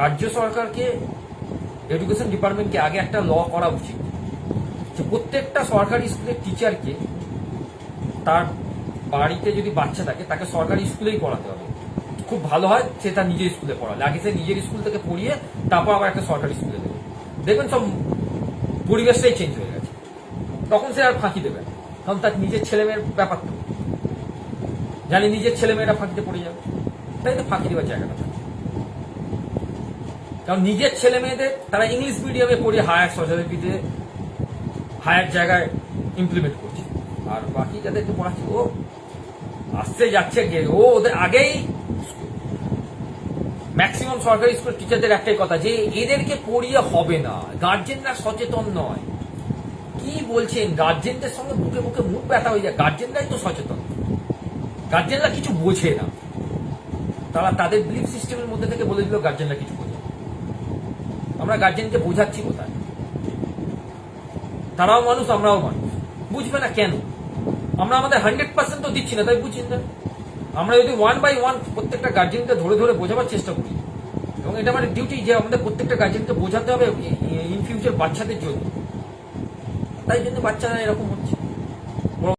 রাজ্য সরকারকে এডুকেশন ডিপার্টমেন্টকে আগে একটা ল করা উচিত। যে প্রত্যেকটা সরকারি স্কুলের টিচারকে তার বাড়িতে যদি বাচ্চা থাকে, তাকে সরকারি স্কুলেই পড়াতে হবে। খুব ভালো হয় সে তার নিজের স্কুলে পড়ালে আগে সে নিজের স্কুল থেকে পড়িয়ে তারপর আবার একটা সরকারি স্কুলে দেবে। দেখবেন সব পরিবেশটাই চেঞ্জ হয়ে গেছে। তখন সে আর ফাঁকি দেবে কারণ তার নিজের ছেলেমেয়ের ব্যাপার তো জানি নিজের ছেলেমেয়েরা ফাঁকিতে পড়ে যাবে। তাই তো ফাঁকি দেওয়ার জায়গাটা কারণ নিজের ছেলে মেয়েদের, তারা ইংলিশ মিডিয়ামে পড়ে হায়ার সোসাইটিতে হায়ার জায়গায় ইমপ্লিমেন্ট করছে। আর বাকি যাদেরকে পড়াচ্ছে, ও আসছে, যাচ্ছে ও ওদের আগেই ম্যাক্সিমাম সরকারি স্কুল টিচারদের একটাই কথা, যে এদেরকে পড়িয়ে হবে না। গার্জেনরা সচেতন নয়। কি বলছেন? গার্জেনদের সঙ্গে বুকে বুকে মুখ ব্যথা হয়ে যায়। গার্জেনরাই তো সচেতন। গার্জেনরা কিছু বোঝে না। তারা তাদের বিলিফ সিস্টেমের মধ্যে থেকে বলে দিল গার্জেনরা কিছু বোঝে। আমরা গার্জেনকে বোঝাচ্ছি কোথায়? তারাও মানুষ, আমরাও মানুষ। বুঝবে না কেন? আমরা আমাদের হান্ড্রেড পার্সেন্ট তো দিচ্ছি না, তাই বুঝছেন না? আমরা যদি ওয়ান বাই ওয়ান প্রত্যেকটা গার্জেনকে ধরে ধরে বোঝাবার চেষ্টা করি, এবং এটা আমাদের ডিউটি যে আমাদের প্রত্যেকটা গার্জেনকে বোঝাতে হবে ইন ফিউচার বাচ্চাদের জন্য। তাই জন্য বাচ্চারা এরকম হচ্ছে।